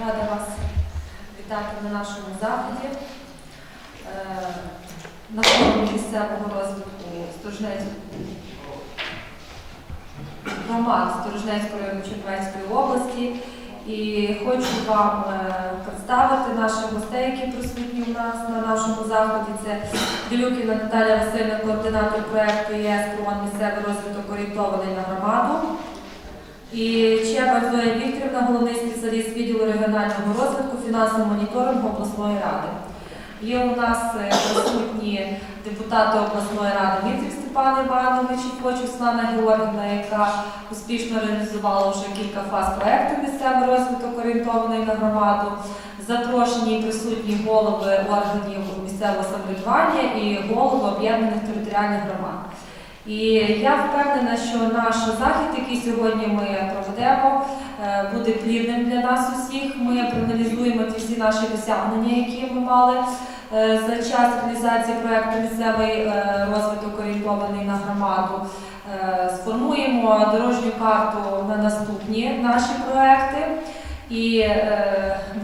Рада вас вітати на нашому заході. Е, На форумі місцевого розвитку громад Сторожнецької району Чернівецької області. І хочу вам е, представити наших гостей, які присутні у нас на нашому заході. Це Делюкіна Наталя Васильівна, координатор проєкту ЄС «Промон місцевий розвиток орієнтований на громаду. І Чеба Зоя Вікторівна, головний спеціаліст відділу регіонального розвитку, фінансового моніторингу обласної ради. Є у нас е, присутні депутати обласної ради Мітрів Степан Іванович і Хоч Слана Георгівна, яка успішно реалізувала вже кілька фаз проекту місцевий розвиток орієнтований на громаду. Запрошені присутні голови органів місцевого самоврядування і голови об'єднаних територіальних громад. І я впевнена, що наш захід, який сьогодні ми проведемо, е, буде плідним для нас усіх. Ми проаналізуємо ті всі наші досягнення, які ми мали е, за час реалізації проекту місцевий е, розвиток орієнтований на громаду. Сформуємо дорожню карту на наступні наші проекти і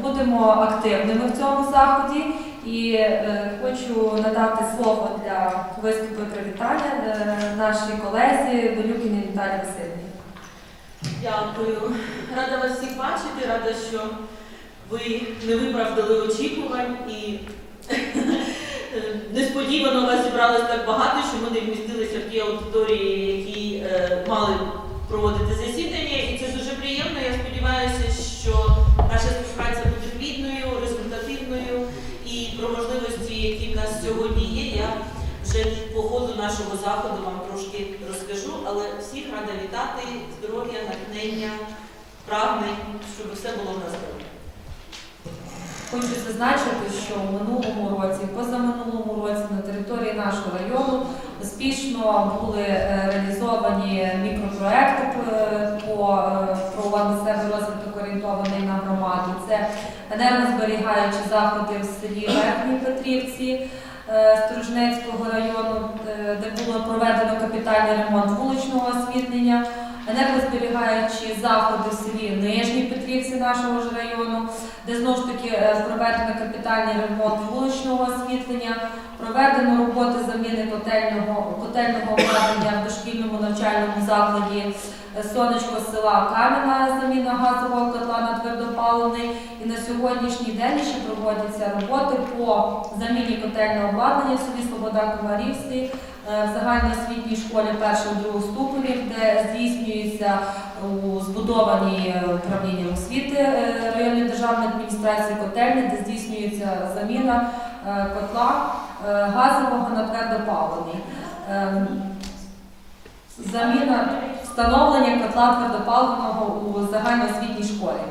будемо активними в цьому заході. І е, хочу надати слово для виступу і привітання е, нашій колезі Болюкіній Наталі Васильівні. Дякую. Рада вас всіх бачити, рада, що ви не виправдали очікувань і несподівано вас зібралось так багато, що ми не вмістилися в ті аудиторії, які е, мали проводити засідання. І це дуже приємно. Я сподіваюся, що нашого заходу вам трошки розкажу, але всіх рада вітати, здоров'я, натхнення, прагнень, щоб все було в нас. Хочу зазначити, що в минулому році, позаминулому році на території нашого району успішно були е, реалізовані мікропроекти е, по е, про місцевий розвиток орієнтований на громаду. Це енергозберігаючі заходи в селі Верхній Петрівці. Е, району, е, де було проведено капітальний ремонт вуличного освітлення, енергозберігаючі заходи в селі Нижній Петрівці нашого ж району, де знову ж таки е, проведено капітальний ремонт вуличного освітлення, проведено роботи заміни котельного, котельного обладнання в дошкільному навчальному закладі сонечко села Кам'яна, заміна газового котла на твердопаливний. І на сьогоднішній день ще проводяться роботи по заміні котельного обладнання в селі Слобода е, в загальноосвітній школі першого другого ступенів, де здійснюється у збудованій е, управлінням освіти е, районної державної адміністрації котельні, де здійснюється заміна котла газового на твердопаливний. Ем, Заміна встановлення котла твердопаливного у загальноосвітній школі.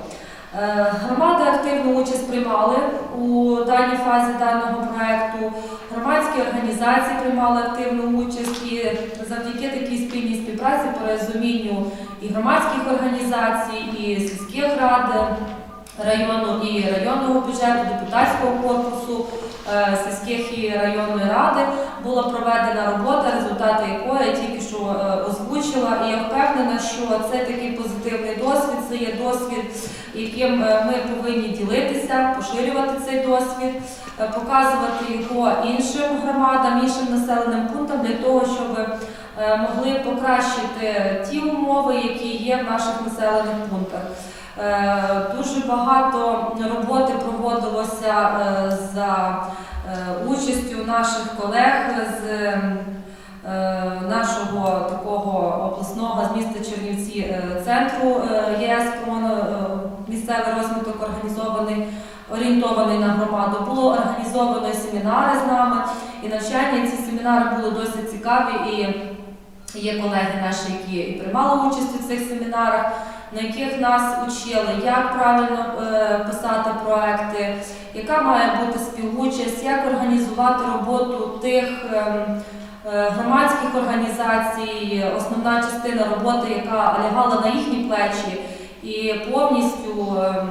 Е, Громади активну участь приймали у даній фазі даного проекту. Громадські організації приймали активну участь і завдяки такій спільній співпраці по розумінню і громадських організацій, і сільських рад району і районного бюджету, депутатського корпусу, е, сільських і районної ради була проведена робота, результати якої тільки що е, озвучила. І я впевнена, що це такий позитивний досвід, це є досвід, яким е, ми повинні ділитися, поширювати цей досвід, е, показувати його іншим громадам, іншим населеним пунктам для того, щоб е, могли покращити ті умови, які є в наших населених пунктах. Дуже багато роботи проводилося за участю наших колег з нашого такого обласного з міста Чернівці е, центру е, ЄС е, місцевий розвиток організований. Орієнтований на громаду, було організовано семінари з нами, і навчання. Ці семінари були досить цікаві. І є колеги наші, які і приймали участь у цих семінарах, на яких нас учили, як правильно е, писати проекти, яка має бути співучасть, як організувати роботу тих ем, е, громадських організацій, основна частина роботи, яка лягала на їхні плечі, і повністю ем,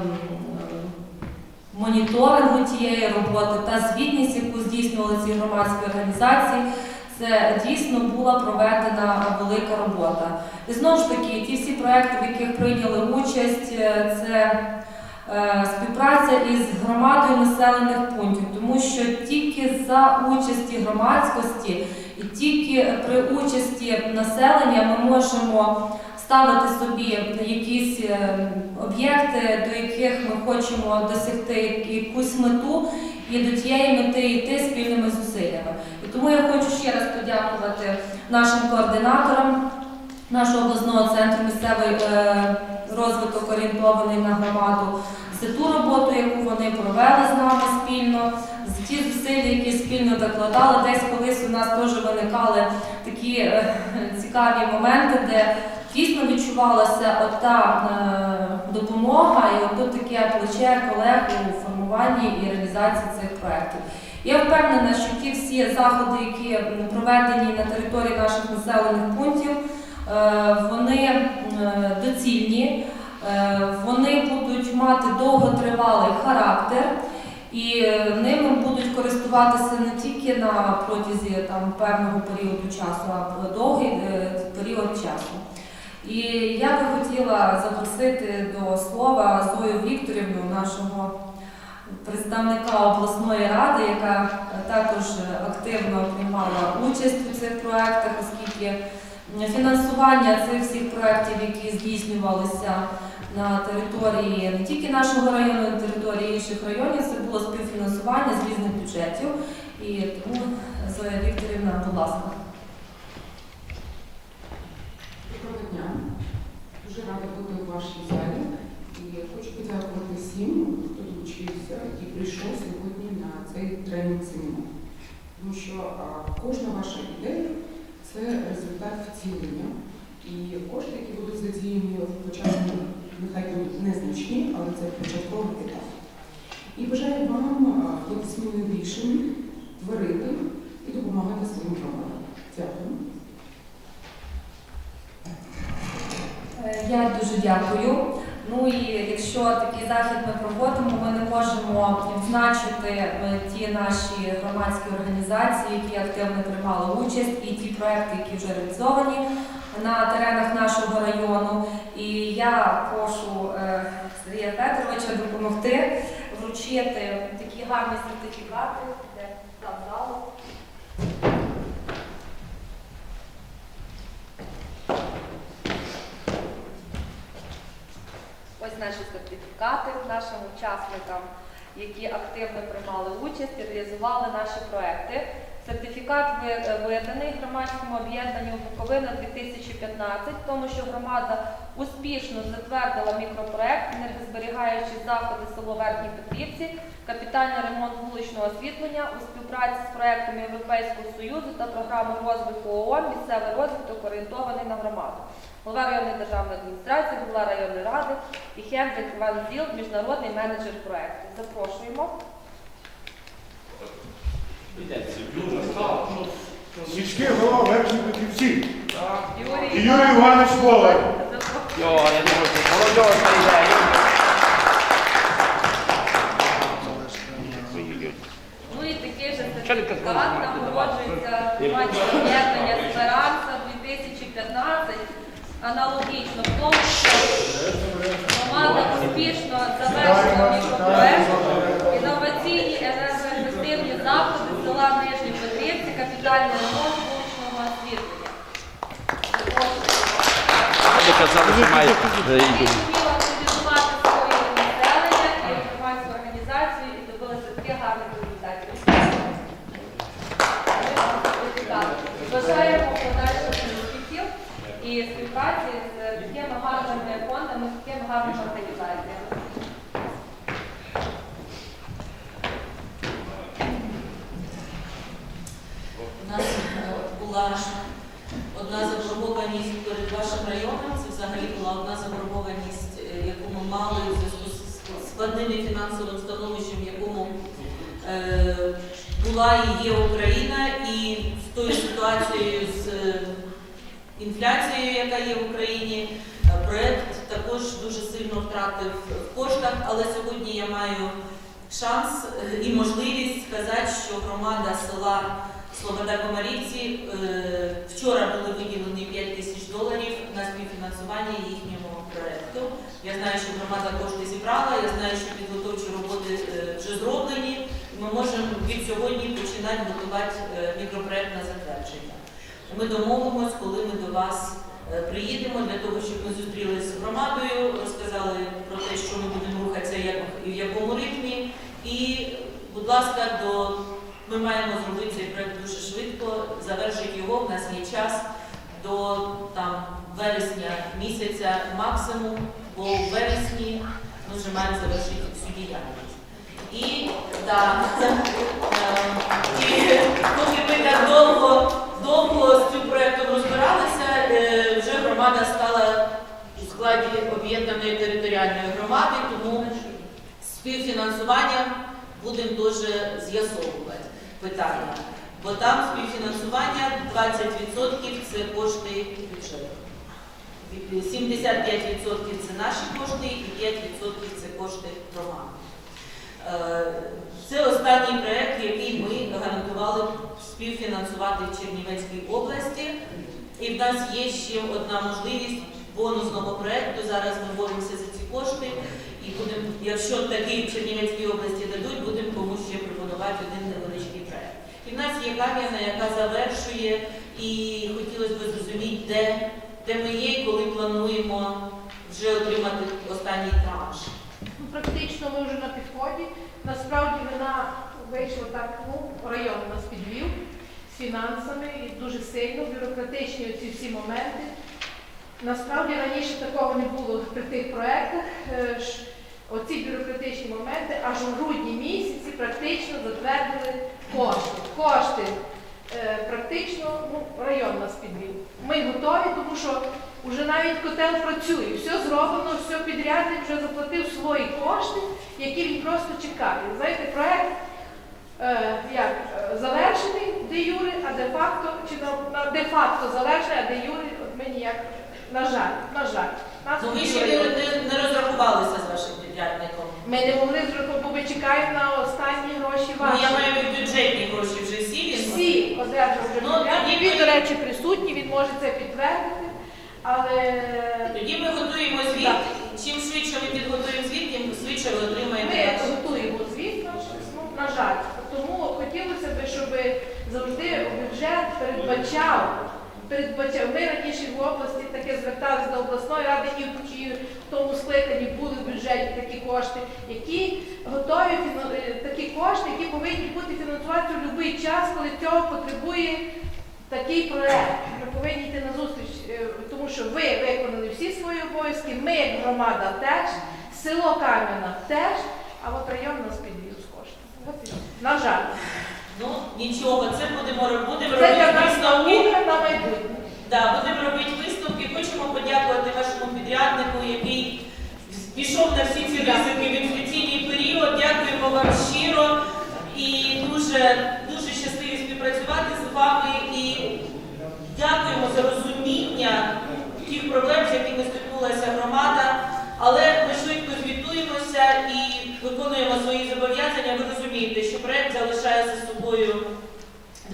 моніторингу тієї роботи та звітність, яку здійснювали ці громадські організації. Це дійсно була проведена велика робота. І знову ж таки, ті всі проекти, в яких прийняли участь, е, це е, співпраця із громадою населених пунктів, тому що тільки за участі громадськості тільки при участі населення ми можемо ставити собі якісь е, об'єкти, до яких ми хочемо досягти якусь мету, і до тієї мети йти спільними зусиллями. І тому я хочу ще раз подякувати нашим координаторам нашого обласного центру місцевий е, розвиток орієнтований на громаду за ту роботу, яку вони провели з нами спільно, ті зусилля, які спільно докладали. Десь колись у нас теж виникали такі е, цікаві моменти, де дійсно відчувалася ота е, допомога і ото таке плече колег у формуванні і реалізації цих проєктів. Я впевнена, що ті всі заходи, які проведені на території наших населених пунктів, е, вони е, доцільні, вони будуть мати довготривалий характер. І е, ними будуть користуватися не тільки на протязі там певного періоду часу, а довгий е, період часу. І я би хотіла запросити до слова Зою Вікторівну, нашого представника обласної ради, яка е, також активно приймала участь у цих проектах, оскільки фінансування цих всіх проєктів, які здійснювалися на території не тільки нашого району, на території інших районів, це було співфінансування з різних бюджетів. І тому Зоя Вікторівна, будь ласка. Доброго дня. Дуже рада бути у вашій залі. І хочу подякувати всім, хто долучився і прийшов сьогодні на цей тренінг семінар. Тому що а, кожна ваша ідея це результат втілення. І кошти, які будуть задіяні в початку, нехай незначні, але це початковий етап. І бажаю вам бути сміливим рішень, творити і допомагати своїм громадам. Дякую. Е, Я дуже дякую. Ну і якщо такий захід ми проводимо, ми не можемо відзначити е, ті наші громадські організації, які активно приймали участь, і ті проекти, які вже реалізовані на теренах нашого району. І я прошу е, Сергія Федоровича допомогти вручити такі гарні сертифікати, де залу. Ось наші сертифікати нашим учасникам, які активно приймали участь і реалізували наші проекти. Сертифікат е, виданий громадському об'єднанню Буковина 2015, тому що громада успішно затвердила мікропроект енергозберігаючі заходи село Верхній Петрівці, капітальний ремонт вуличного освітлення у співпраці з проектами Європейського Союзу та програмою розвитку ООН місцевий розвиток орієнтований на громаду. Голова районної державної адміністрації, голова районної ради і Хендрик Ван Зіл, міжнародний менеджер проекту. Запрошуємо. Сільський голова верхній Петрівці. Юрій, І Юрій Іванович. Йо, я приїжджає. Ну і такий же сертифікат громадське об'єднання Esperanza 2015. Аналогічно в тому, що громада успішно завершила мікропроект інноваційні енергоефективні заходи села Нижні Петрівці, капітальний ремонт вуличного освітлення. Ви казали, що має Які зуміли активізувати своє населення і громадську організацію і добилися таких гарних результатів. Ми вам сертифікати. Бажаємо подальших успіхів і співпраці з такими гарними фондами, з такими гарними організаціями. У нас е, була одна заборгованість перед вашим районом. Це взагалі була одна заборгованість, е, яку ми мали у зв'язку з складним фінансовим становищем, в якому е, була і є Україна, і з тою ситуацією з е, інфляцією, яка є в Україні. е, Проект також дуже сильно втратив в коштах, але сьогодні я маю шанс е, і можливість сказати, що громада села Слобода Комарівці вчора були виділені 5 тисяч доларів на співфінансування їхнього проекту. Я знаю, що громада кошти зібрала, я знаю, що підготовчі роботи е, вже зроблені. Ми можемо від сьогодні починати готувати е, мікропроект на затвердження. Ми домовимось, коли ми до вас е, приїдемо для того, щоб ми зустрілися з громадою, розказали про те, що ми будемо рухатися і в якому ритмі. І, будь ласка, до ми маємо зробити цей проект дуже швидко, завершити його. В нас є час до там вересня місяця максимум, бо в вересні ми вже маємо завершити всю діяльність. І да, е, і поки ми так довго, довго з цим проектом розбиралися, е, вже громада стала у складі об'єднаної територіальної громади, тому співфінансування будемо теж з'ясовувати питання. Бо там співфінансування 20% це кошти бюджету. 75% це наші кошти і 5% це кошти громади. Е, Це останній проєкт, який ми гарантували співфінансувати в Чернівецькій області. І в нас є ще одна можливість бонусного проєкту. Зараз ми боремося за ці кошти. І будемо, якщо такий в Чернівецькій області дадуть, будемо комусь ще пропонувати один невеличкий проєкт. І в нас є Кам'яна, яка завершує, і хотілося б зрозуміти, де, де ми є коли плануємо вже отримати останній транш. Ну, Практично ми вже на підході. Насправді вона вийшла так, ну, район нас підвів з фінансами і дуже сильно, бюрократичні ці всі моменти. Насправді раніше такого не було при тих проєктах. Е, Оці бюрократичні моменти аж у грудні місяці практично затвердили кошти. Кошти практично ну, район нас підвів. Ми готові, тому що вже навіть котел працює, все зроблено, все підрядник вже заплатив свої кошти, які він просто чекає. Знаєте, проект е, як е, завершений де юри, а де факто чи на, на де факто завершений, а де юри от ми ніяк на жаль, на жаль. Нас Ну, ви ще не, не, не розрахувалися з вашим підрядником. Ми не могли зробити, бо ми чекаємо на останні гроші Ну, ваші. я маю бюджетні гроші вже він. Ну, тоді Він, до речі, присутній, він може це підтвердити. Але Тоді ми готуємо звіт. Чим швидше ми підготуємо звіт, тим швидше ви отримаєте. Ми готуємо звіт, на жаль. Тому хотілося б, щоб завжди бюджет передбачав. Передбачав. Ми раніше в області таке зверталися до обласної ради і в тому скликанні були в бюджеті такі кошти, які готові е, такі кошти, які повинні бути фінансуватися в будь-який час, коли цього потребує такий проект. Ми повинні йти на зустріч, е, тому що ви виконали всі свої обов'язки, ми як громада теж, село Кам'яна теж, а от район нас підвів з все. На жаль, Ну, нічого, це будемо, роб- будемо це робити висновки. Да, будемо робити висновки. Хочемо подякувати вашому підряднику, який пішов на всі ці ризики в інфляційний період. Дякуємо вам щиро і дуже, дуже щасливі співпрацювати з вами. І дякуємо за розуміння тих проблем, з якими стикнулася громада. Але ми швидко звітуємося і виконуємо свої зобов'язання. Ви розумієте, що проект залишає за собою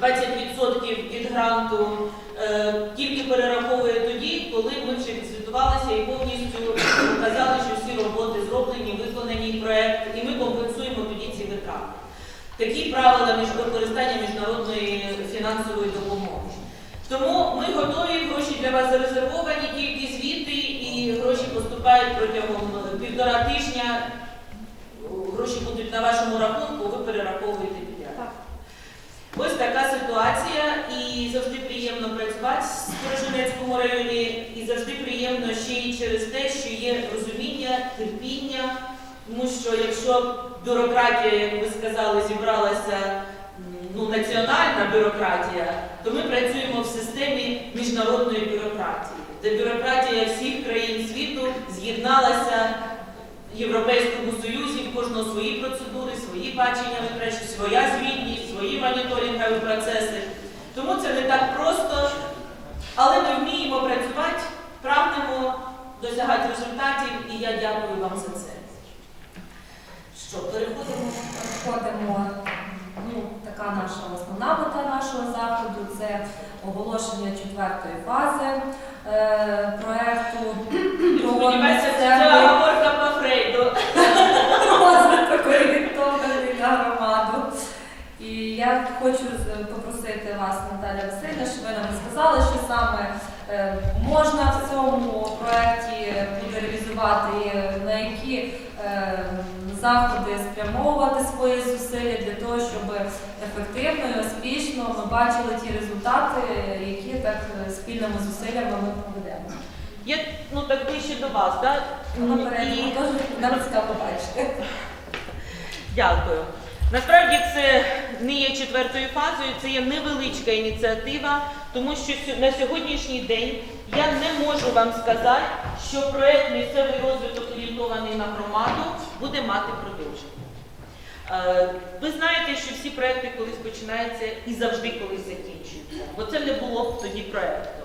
20% від гранту е, тільки перераховує тоді, коли ми вже відзвітувалися і повністю показали, що всі роботи зроблені, виконані проект, і ми компенсуємо тоді ці витрати. Такі правила між використання міжнародної фінансової допомоги. Тому ми готові, гроші для вас зарезервовані, тільки звіти і гроші поступають протягом е, півтора тижня. На вашому рахунку, ви перераховуєте підряд. Ось така ситуація, і завжди приємно працювати в Сторожинецькому районі, і завжди приємно ще й через те, що є розуміння, терпіння, тому що якщо бюрократія, як ви сказали, зібралася ну, національна бюрократія, то ми працюємо в системі міжнародної бюрократії, де бюрократія всіх країн світу з'єдналася Європейському Союзі, в кожного свої процедури, свої бачення витрачі, своя звітність, свої моніторингові процеси. Тому це не так просто, але ми вміємо працювати, прагнемо досягати результатів, і я дякую вам за це. Що, переходимо? Переходимо. Така наша основна мета нашого заходу це оголошення четвертої фази е, проекту про Сподіваюся, це оговорка по Фрейду. на громаду. І я хочу попросити вас, Наталя Васильівна, щоб ви нам сказали, що саме е, можна в цьому проєкті буде реалізувати, на які е, заходи спрямовувати свої зусилля для того, щоб ефективно і успішно ми бачили ті результати, які так е, спільними зусиллями ми проведемо. Я ну так ближче до вас, так? Наперед, І- нам цікаво бачити. Дякую. Насправді це не є четвертою фазою, це є невеличка ініціатива, тому що на сьогоднішній день я не можу вам сказати, що проект місцевий розвиток орієнтований на громаду буде мати продовження. Е, Ви знаєте, що всі проекти колись починаються і завжди колись закінчуються, бо це не було б тоді проекту.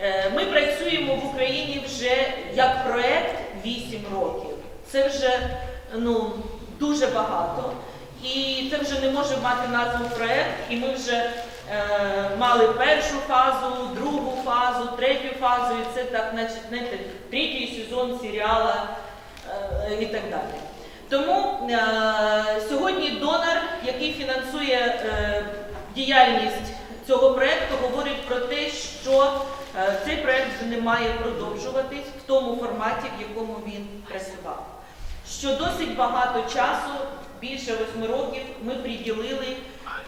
Е, Ми працюємо в Україні вже як проект 8 років. Це вже ну, дуже багато. І це вже не може мати назву проект. І ми вже е, мали першу фазу, другу фазу, третю фазу, і це так, значить, знаєте, третій сезон серіала і так далі. Тому е, сьогодні донор, який фінансує е, діяльність цього проекту, говорить про те, що е, цей проект вже не має продовжуватись в тому форматі, в якому він працював. Що досить багато часу, більше восьми років, ми приділили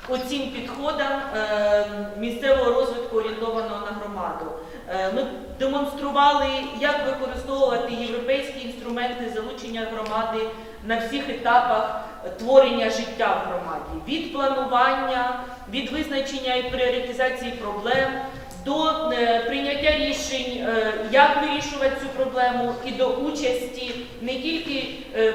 оцім підходам е, місцевого розвитку орієнтованого на громаду. Е, Ми демонстрували, як використовувати європейські інструменти залучення громади на всіх етапах творення життя в громаді від планування, від визначення і пріоритизації проблем. До е, прийняття рішень, як вирішувати цю проблему, і до участі не тільки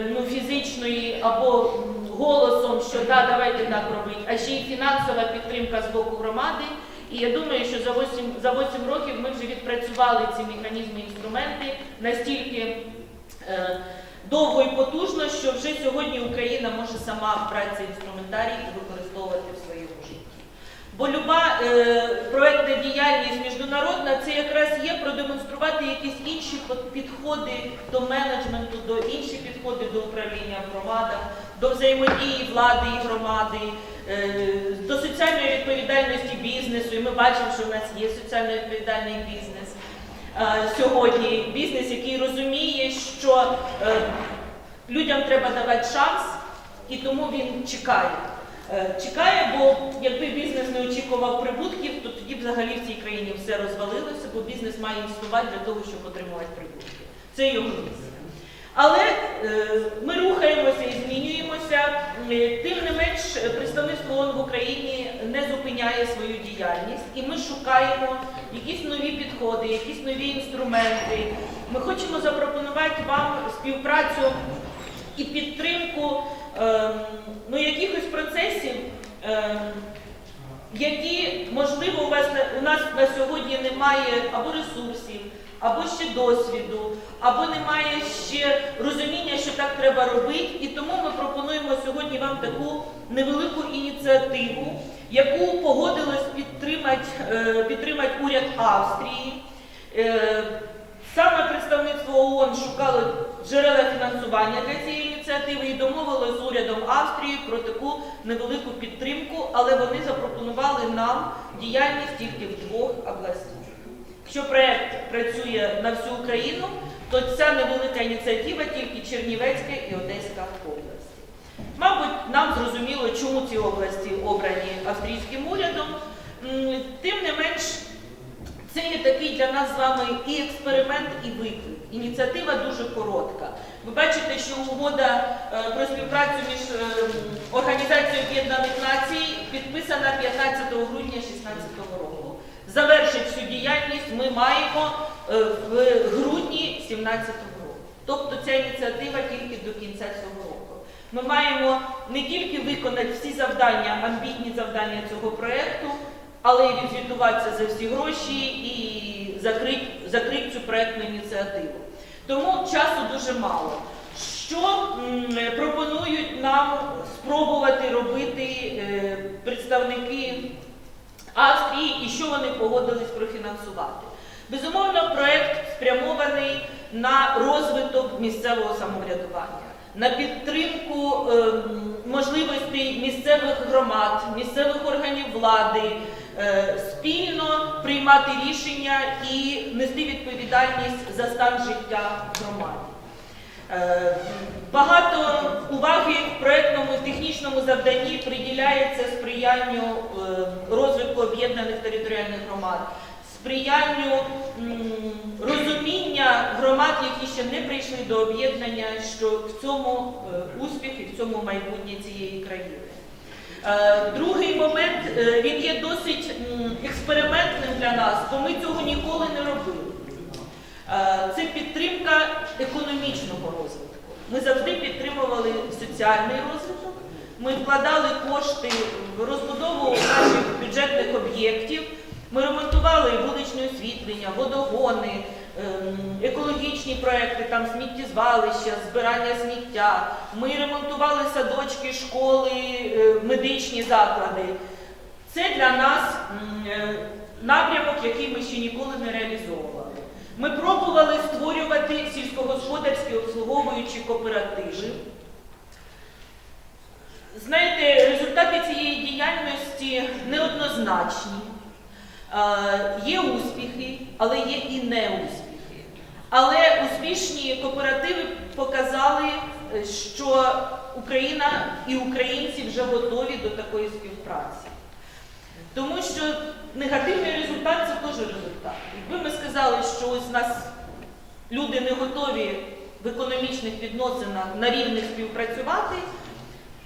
ну, фізичної або голосом, що да, давайте так робити, а ще й фінансова підтримка з боку громади. І я думаю, що за 8, за 8 років ми вже відпрацювали ці механізми інструменти настільки е, довго і потужно, що вже сьогодні Україна може сама брати цей інструментарій і використовувати в своєму житті. Бо люба е, проектна діяльність міжнародна це якраз є продемонструвати якісь інші підходи до менеджменту, до інші підходи до управління в громадах, до взаємодії влади і громади, е, до соціальної відповідальності бізнесу. І ми бачимо, що в нас є соціально відповідальний бізнес. Е, Сьогодні бізнес, який розуміє, що е, людям треба давати шанс, і тому він чекає. Чекає, бо якби бізнес не очікував прибутків, то тоді б взагалі в цій країні все розвалилося, бо бізнес має існувати для того, щоб отримувати прибутки. Це його місія. Але е, ми рухаємося і змінюємося. Е, Тим не менш, е, представництво ООН в Україні не зупиняє свою діяльність, і ми шукаємо якісь нові підходи, якісь нові інструменти. Ми хочемо запропонувати вам співпрацю і підтримку ну, якихось процесів, які, можливо, у вас у нас на сьогодні немає або ресурсів, або ще досвіду, або немає ще розуміння, що так треба робити. І тому ми пропонуємо сьогодні вам таку невелику ініціативу, яку погодилось підтримати, е, підтримати уряд Австрії. Е, Саме представництво ООН шукало джерела фінансування для цієї ініціативи і домовилося з урядом Австрії про таку невелику підтримку, але вони запропонували нам діяльність тільки в двох областях. Якщо проект працює на всю Україну, то ця невелика ініціатива тільки Чернівецька і Одеська області. Мабуть, нам зрозуміло, чому ці області обрані австрійським урядом. Тим не менш, це є такий для нас з вами і експеримент, і виклик. Ініціатива дуже коротка. Ви бачите, що угода е, про співпрацю між е, Організацією Об'єднаних Націй підписана 15 грудня 2016 року. Завершить всю діяльність ми маємо е, в грудні 2017 року. Тобто ця ініціатива тільки до кінця цього року. Ми маємо не тільки виконати всі завдання, амбітні завдання цього проєкту, але й відзвітуватися за всі гроші і закрити закрити цю проєктну ініціативу. Тому часу дуже мало. Що пропонують нам спробувати робити е, представники Австрії і що вони погодились профінансувати? Безумовно, проект спрямований на розвиток місцевого самоврядування, на підтримку ем, можливостей місцевих громад, місцевих органів влади е, спільно приймати рішення і нести відповідальність за стан життя громади. Е, Багато уваги в проєктному технічному завданні приділяється сприянню е, розвитку об'єднаних територіальних громад, сприянню розуміння громад, які ще не прийшли до об'єднання, що в цьому е, успіх і в цьому майбутнє цієї країни. Другий момент він є досить експериментним для нас, бо ми цього ніколи не робили. Е, Це підтримка економічного розвитку. Ми завжди підтримували соціальний розвиток. Ми вкладали кошти в розбудову наших бюджетних об'єктів. Ми ремонтували вуличне освітлення, водогони, ем, екологічні проекти, там сміттєзвалища, збирання сміття. Ми ремонтували садочки, школи, е, медичні заклади. Це для нас е, напрямок, який ми ще ніколи не реалізовували. Обслуговуючі кооперативи. Знаєте, результати цієї діяльності неоднозначні. Є успіхи, але є і неуспіхи. Але успішні кооперативи показали, е, що Україна і українці вже готові до такої співпраці. Тому що негативний результат це теж результат. Якби ми сказали, що ось нас люди не готові в економічних відносинах на рівних співпрацювати,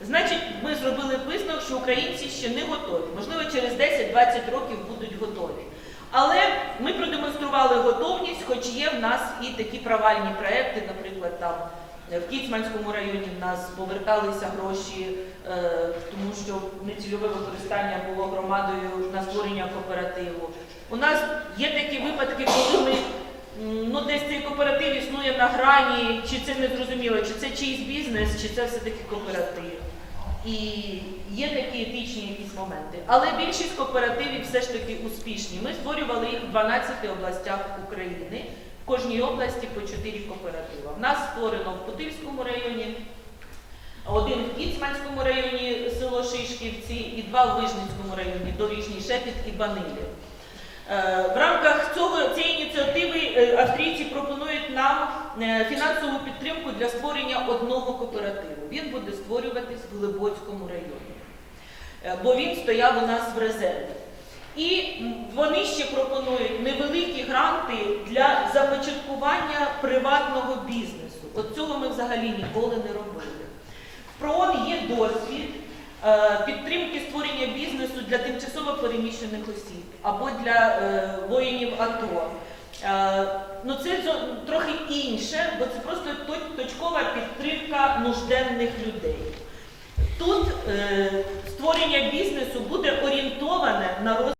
значить ми зробили висновок, що українці ще не готові. Можливо, через 10-20 років будуть готові. Але ми продемонстрували готовність, хоч є в нас і такі провальні проекти, наприклад, там е, в Кіцманському районі в нас поверталися гроші, е, тому що нецільове використання було громадою на створення кооперативу. У нас є такі випадки, коли ми ну, десь цей кооператив існує на грані, чи це не зрозуміло, чи це чийсь бізнес, чи це все-таки кооператив. І є такі етичні якісь моменти. Але більшість кооперативів все ж таки успішні. Ми створювали їх в 12 областях України. В кожній області по 4 кооператива. В нас створено в Путильському районі, один в Кіцманському районі село Шишківці і два в Вижницькому районі, Доріжній Шепіт і Банилів. Е, В рамках цього, цієї ініціативи е, австрійці пропонують нам е, фінансову підтримку для створення одного кооперативу. Він буде створюватись в Глибоцькому районі, е, бо він стояв у нас в резерві. І вони ще пропонують невеликі гранти для започаткування приватного бізнесу. От цього ми взагалі ніколи не робили. В ПРООН є досвід е, підтримки створення бізнесу для тимчасово переміщених осіб або для е, воїнів АТО. Е, ну це трохи інше, бо це просто точкова підтримка нужденних людей. Тут е, створення бізнесу буде орієнтоване на розвиток.